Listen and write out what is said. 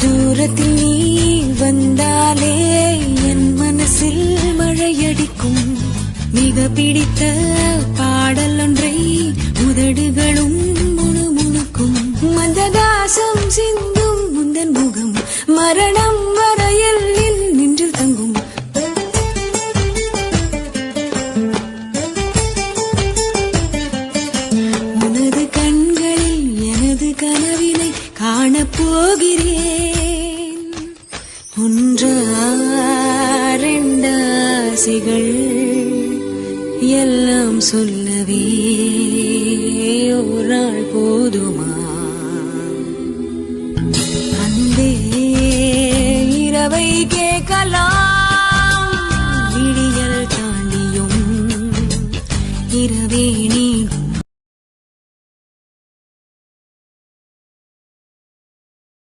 தூரத்தில் நீ வந்தாலே என் மனசில் மழையடிக்கும். மிக பிடித்த பாடல் ஒன்றை உதடுகளும் முணுமுணுக்கும். மந்தகாசம் சிந்தும் முந்தன் முகம் மரணம் கனவினை காணப்போகிறேன். ஒன்றாசிகள் எல்லாம் சொல்லவே ஒரு நாள் போதுமா? அன்பே இரவை கேட்கலாம். விடியல் தாண்டியும் இரவே நீ